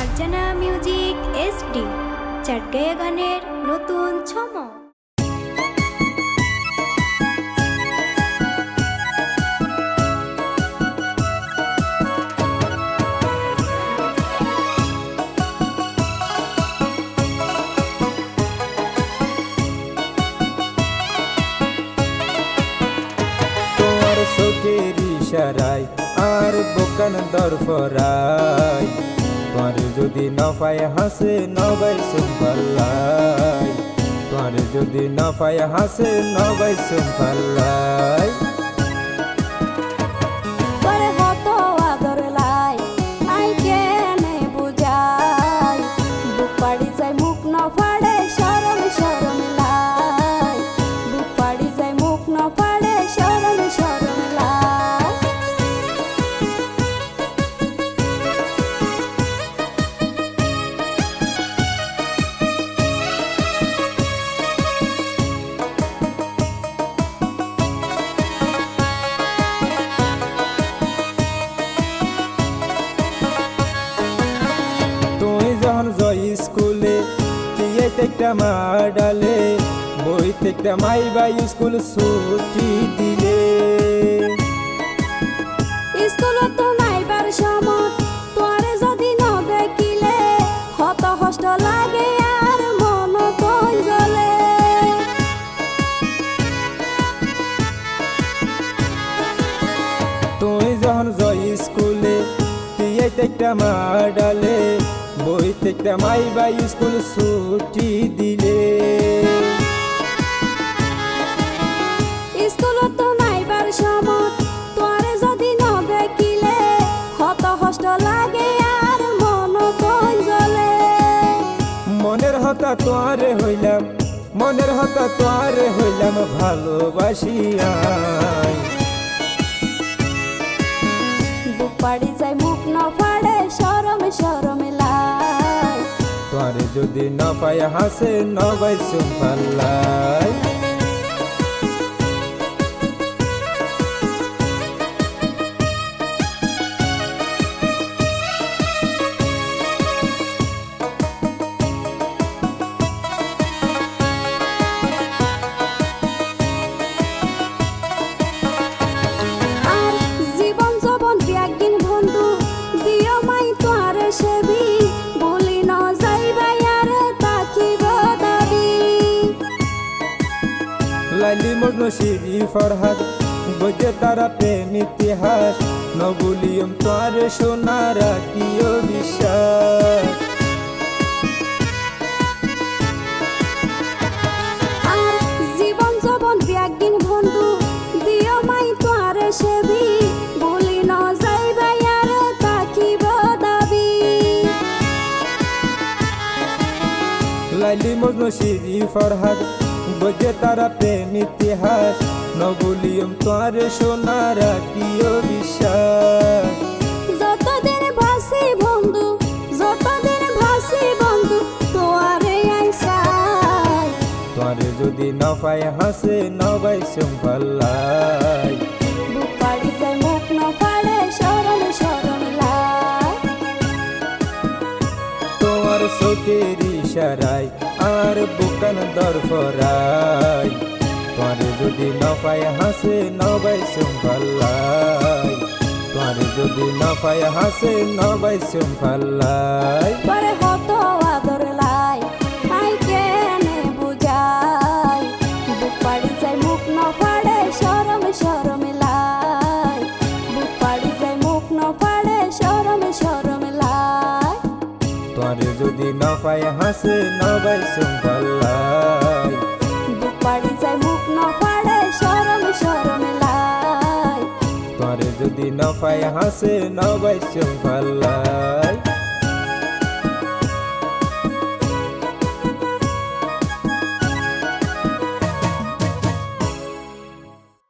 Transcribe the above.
Farzana music SD চাটগায়া গানের নতুন ছমক চোখের ইশারায় আর বোকান দরফরাই তোমার যদি নফায় হাসে নবাই সুম্পাল্লাই তোমার যদি নফায় হাসে নবাই সুম্পাল্লাই একটা মা ডালে বই থেকে মাই বাই স্কুল ছুটি দিলে। স্কুলত তো নাইবার সমত তোরে যদি ন দেখিলে হত হষ্ট লাগে আর মন কই জ্বলে। তুই যখন জয় স্কুলে তুই একটা মা ডালে বই থেকে মাই বাই স্কুল ছুটি দিলে। স্কুলত তো নাইবার সমত তোরে যদি ন দেখিলে হত হষ্ট লাগে আর মন জ্বলে। মনের হতা তোয়ারে হইলাম মনের হতা তোয়ারে হইলাম ভালোবাসিয়াই বুক পাড়ি যায় যদি নফায় হাসে নবাই সুম্পাল্লাই শিরি ফরহাদ বজে তারা প্রেম ইতিহাস নবুলিয়ম তোরে সোনার কিও বিশ্বাস জীবন যবন ব্যাগিন বন্ধু? দিও মাই তোরে সেবি বলি ন যাইবাই আর তাকিব দাবি। লাইলি মজনু শিরি ফরহাদ বজে তারা প্রেম ইতিহাস নবলিয়ম তোমার সোনার কি বিশ্বাস যতদিন ভাসি বন্ধু যতদিন ভাসি বন্ধু তোয়ারে আইসা তোরে যদি নফায় হাসে নবাই সুম্পাল্লাই তোমার চোখের ইশারায়, আর বুকান দরফরাই তোমার যদি নফায় হাসে নবাই সুম্পাল্লাই তোমার যদি নফায় হাসে নবাই সুম্পাল্লাই যদি ন পায় হাসে নবাই সুন্দর পাড়ি যায় মুখ ন সরম সরম লাই। তোরে যদি ন হাসে নবাই সুম্পাল্লাই